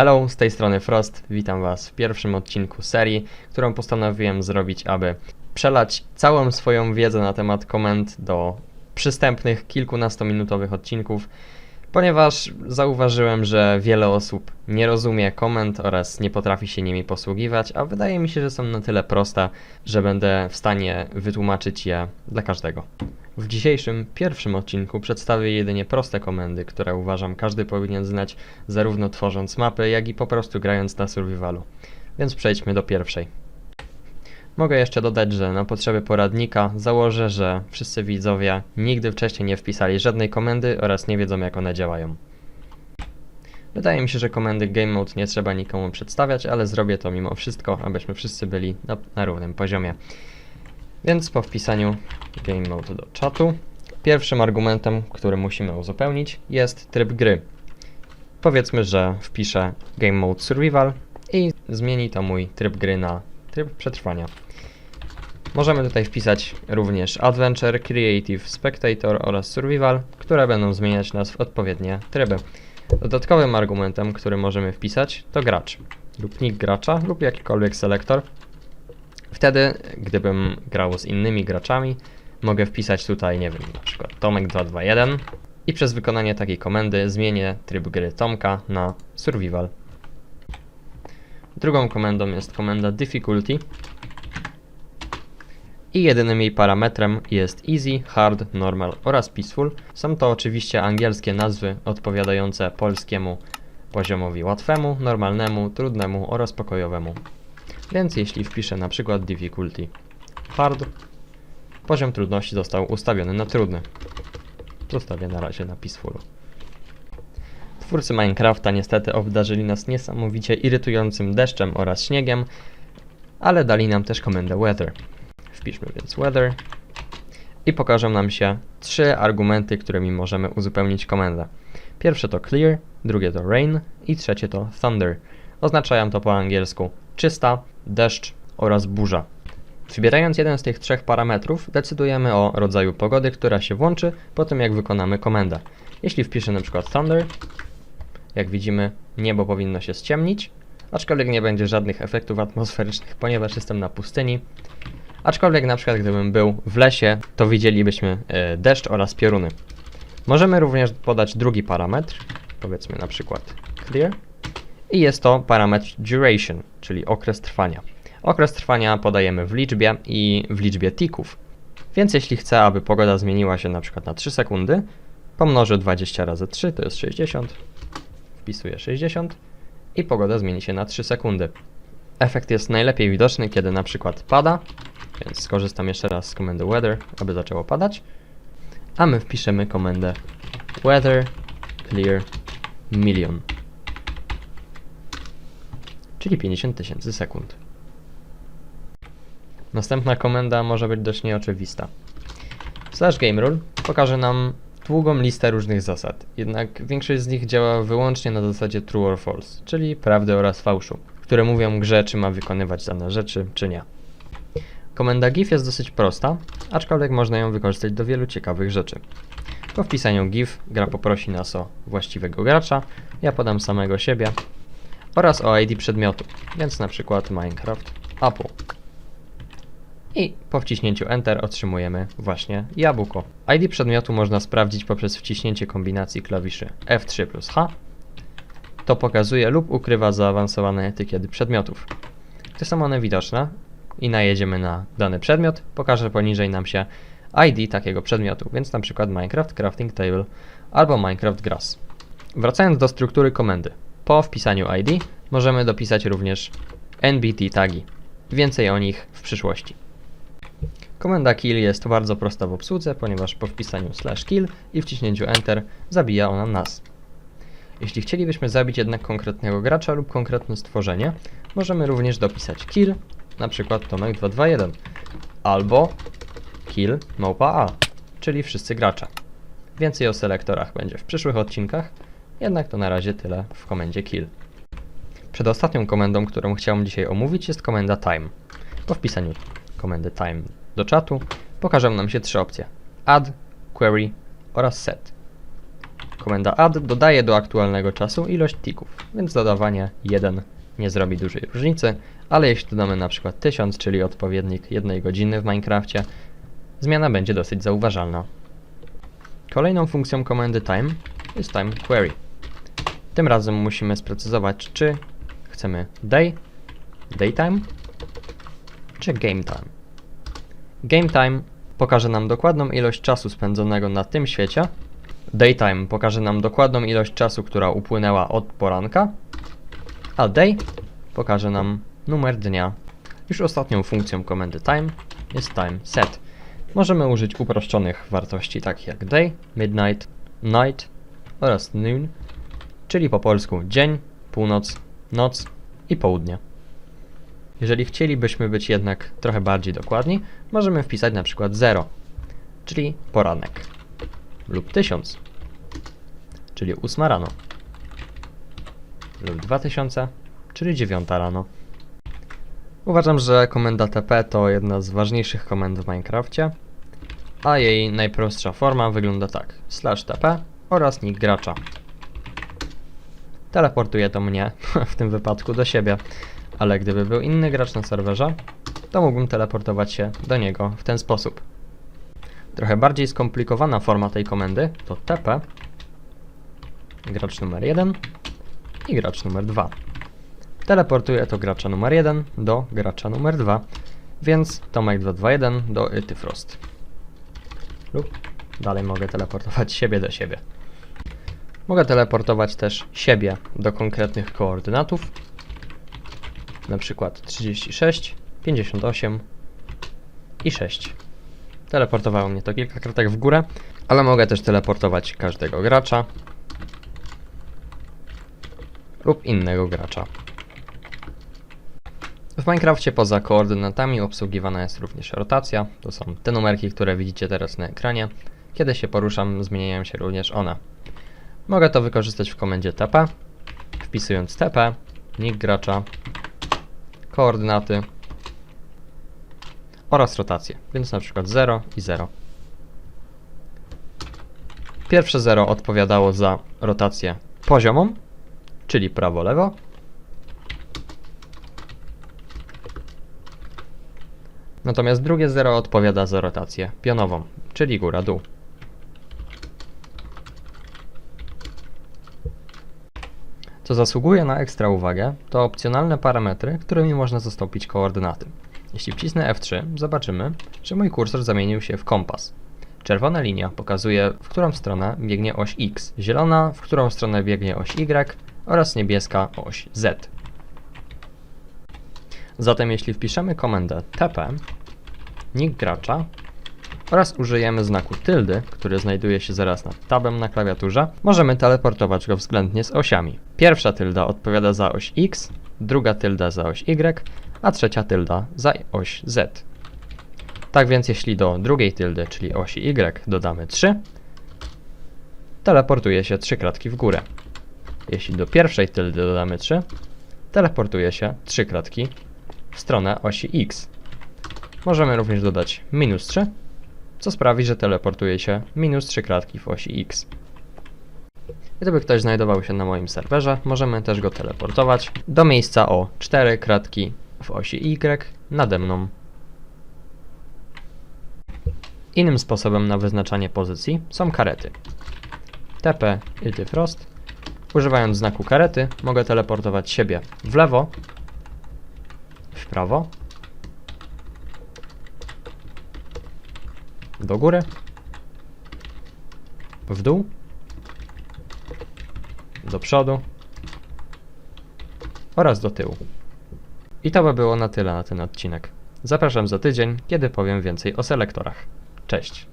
Hello, z tej strony Frost. Witam Was w pierwszym odcinku serii, którą postanowiłem zrobić, aby przelać całą swoją wiedzę na temat komend do przystępnych, kilkunastominutowych odcinków, ponieważ zauważyłem, że wiele osób nie rozumie komend oraz nie potrafi się nimi posługiwać, a wydaje mi się, że są na tyle proste, że będę w stanie wytłumaczyć je dla każdego. W dzisiejszym pierwszym odcinku przedstawię jedynie proste komendy, które uważam każdy powinien znać, zarówno tworząc mapy, jak i po prostu grając na survivalu. Więc przejdźmy do pierwszej. Mogę jeszcze dodać, że na potrzeby poradnika założę, że wszyscy widzowie nigdy wcześniej nie wpisali żadnej komendy oraz nie wiedzą jak one działają. Wydaje mi się, że komendy Game Mode nie trzeba nikomu przedstawiać, ale zrobię to mimo wszystko, abyśmy wszyscy byli na, na równym poziomie. Więc po wpisaniu Game Mode do czatu, pierwszym argumentem, który musimy uzupełnić jest tryb gry. Powiedzmy, że wpiszę Game Mode Survival i zmieni to mój tryb gry na tryb przetrwania. Możemy tutaj wpisać również Adventure, Creative, Spectator oraz Survival, które będą zmieniać nas w odpowiednie tryby. Dodatkowym argumentem, który możemy wpisać to gracz lub nick gracza lub jakikolwiek selektor. Wtedy, gdybym grał z innymi graczami, mogę wpisać tutaj, nie wiem, na przykład Tomek221 i przez wykonanie takiej komendy zmienię tryb gry Tomka na Survival. Drugą komendą jest komenda Difficulty i jedynym jej parametrem jest Easy, Hard, Normal oraz Peaceful. Są to oczywiście angielskie nazwy odpowiadające polskiemu poziomowi łatwemu, normalnemu, trudnemu oraz pokojowemu. Więc jeśli wpiszę na przykład Difficulty Hard, poziom trudności został ustawiony na trudny. Zostawię na razie na Peaceful. Twórcy Minecrafta niestety obdarzyli nas niesamowicie irytującym deszczem oraz śniegiem, ale dali nam też komendę weather. Wpiszmy więc weather i pokażą nam się trzy argumenty, którymi możemy uzupełnić komendę. Pierwsze to clear, drugie to rain i trzecie to thunder. Oznaczają to po angielsku czysta, deszcz oraz burza. Wybierając jeden z tych trzech parametrów, decydujemy o rodzaju pogody, która się włączy po tym, jak wykonamy komendę. Jeśli wpiszę przykład thunder, jak widzimy, niebo powinno się ściemnić, aczkolwiek nie będzie żadnych efektów atmosferycznych, ponieważ jestem na pustyni. Aczkolwiek na przykład gdybym był w lesie, to widzielibyśmy e, deszcz oraz pioruny. Możemy również podać drugi parametr, powiedzmy na przykład clear, i jest to parametr duration, czyli okres trwania. Okres trwania podajemy w liczbie i w liczbie tików. Więc jeśli chcę, aby pogoda zmieniła się na przykład na 3 sekundy, pomnożę 20 razy 3, to jest 60, wpisuję 60 i pogoda zmieni się na 3 sekundy. Efekt jest najlepiej widoczny, kiedy na przykład pada, więc skorzystam jeszcze raz z komendy weather, aby zaczęło padać, a my wpiszemy komendę weather clear million, czyli 50 tysięcy sekund. Następna komenda może być dość nieoczywista. Slash game rule pokaże nam długą listę różnych zasad, jednak większość z nich działa wyłącznie na zasadzie true or false, czyli prawdy oraz fałszu, które mówią grze, czy ma wykonywać dane rzeczy, czy nie. Komenda GIF jest dosyć prosta, aczkolwiek można ją wykorzystać do wielu ciekawych rzeczy. Po wpisaniu GIF gra poprosi nas o właściwego gracza, ja podam samego siebie oraz o ID przedmiotu, więc na przykład Minecraft Apple. I po wciśnięciu Enter otrzymujemy właśnie jabłko. ID przedmiotu można sprawdzić poprzez wciśnięcie kombinacji klawiszy F3 plus H. To pokazuje lub ukrywa zaawansowane etykiety przedmiotów. Gdy są one widoczne i najedziemy na dany przedmiot, pokaże poniżej nam się ID takiego przedmiotu, więc na przykład Minecraft Crafting Table albo Minecraft Grass. Wracając do struktury komendy. Po wpisaniu ID możemy dopisać również NBT tagi. Więcej o nich w przyszłości. Komenda kill jest bardzo prosta w obsłudze, ponieważ po wpisaniu slash kill i wciśnięciu enter zabija ona nas. Jeśli chcielibyśmy zabić jednak konkretnego gracza lub konkretne stworzenie, możemy również dopisać kill, na przykład Tomek221, albo kill małpa A, czyli wszyscy gracze. Więcej o selektorach będzie w przyszłych odcinkach, jednak to na razie tyle w komendzie kill. Przedostatnią komendą, którą chciałem dzisiaj omówić jest komenda time. Po wpisaniu komendy time do czatu pokażą nam się trzy opcje: add, query oraz set. Komenda add dodaje do aktualnego czasu ilość tików, więc dodawanie 1 nie zrobi dużej różnicy, ale jeśli dodamy na przykład 1000, czyli odpowiednik 1 godziny w Minecrafcie, zmiana będzie dosyć zauważalna. Kolejną funkcją komendy time jest time query. Tym razem musimy sprecyzować, czy chcemy day, daytime, czy game time. Game time pokaże nam dokładną ilość czasu spędzonego na tym świecie. Daytime pokaże nam dokładną ilość czasu, która upłynęła od poranka. A day pokaże nam numer dnia. Już ostatnią funkcją komendy time jest time set. Możemy użyć uproszczonych wartości takich jak day, midnight, night oraz noon, czyli po polsku dzień, północ, noc i południe. Jeżeli chcielibyśmy być jednak trochę bardziej dokładni, możemy wpisać na przykład 0, czyli poranek, lub 1000, czyli 8 rano, lub 2000, czyli 9 rano. Uważam, że komenda TP to jedna z ważniejszych komend w Minecrafcie, a jej najprostsza forma wygląda tak: slash TP oraz nick gracza. Teleportuje to mnie, w tym wypadku do siebie, ale gdyby był inny gracz na serwerze, to mógłbym teleportować się do niego w ten sposób. Trochę bardziej skomplikowana forma tej komendy to TP, gracz numer 1 i gracz numer 2. Teleportuje to gracza numer 1 do gracza numer 2, więc Tomek221 do Ytyfrost. Lub dalej mogę teleportować siebie do siebie. Mogę teleportować też siebie do konkretnych koordynatów, na przykład 36, 58 i 6. Teleportowało mnie to kilka kratek w górę, ale mogę też teleportować każdego gracza lub innego gracza. W Minecrafcie poza koordynatami obsługiwana jest również rotacja. To są te numerki, które widzicie teraz na ekranie. Kiedy się poruszam, zmieniają się również one. Mogę to wykorzystać w komendzie TP, wpisując TP, nick gracza, koordynaty oraz rotację, więc na przykład 0 i 0. Pierwsze 0 odpowiadało za rotację poziomą, czyli prawo-lewo. Natomiast drugie 0 odpowiada za rotację pionową, czyli góra-dół. Co zasługuje na ekstra uwagę, to opcjonalne parametry, którymi można zastąpić koordynaty. Jeśli wcisnę F3, zobaczymy, że mój kursor zamienił się w kompas. Czerwona linia pokazuje, w którą stronę biegnie oś X, zielona, w którą stronę biegnie oś Y oraz niebieska oś Z. Zatem jeśli wpiszemy komendę TP, nick gracza oraz użyjemy znaku tyldy, który znajduje się zaraz nad tabem na klawiaturze, możemy teleportować go względnie z osiami. Pierwsza tylda odpowiada za oś X, druga tylda za oś Y, a trzecia tylda za oś Z. Tak więc jeśli do drugiej tyldy, czyli osi Y dodamy 3, teleportuje się 3 kratki w górę. Jeśli do pierwszej tyldy dodamy 3, teleportuje się 3 kratki w stronę osi X. Możemy również dodać minus 3, co sprawi, że teleportuje się minus 3 kratki w osi X. Gdyby ktoś znajdował się na moim serwerze, możemy też go teleportować do miejsca o 4 kratki w osi Y nade mną. Innym sposobem na wyznaczanie pozycji są karety. TP Frost. Używając znaku karety mogę teleportować siebie w lewo, w prawo, do góry, w dół, do przodu oraz do tyłu. I to by było na tyle na ten odcinek. Zapraszam za tydzień, kiedy powiem więcej o selektorach. Cześć!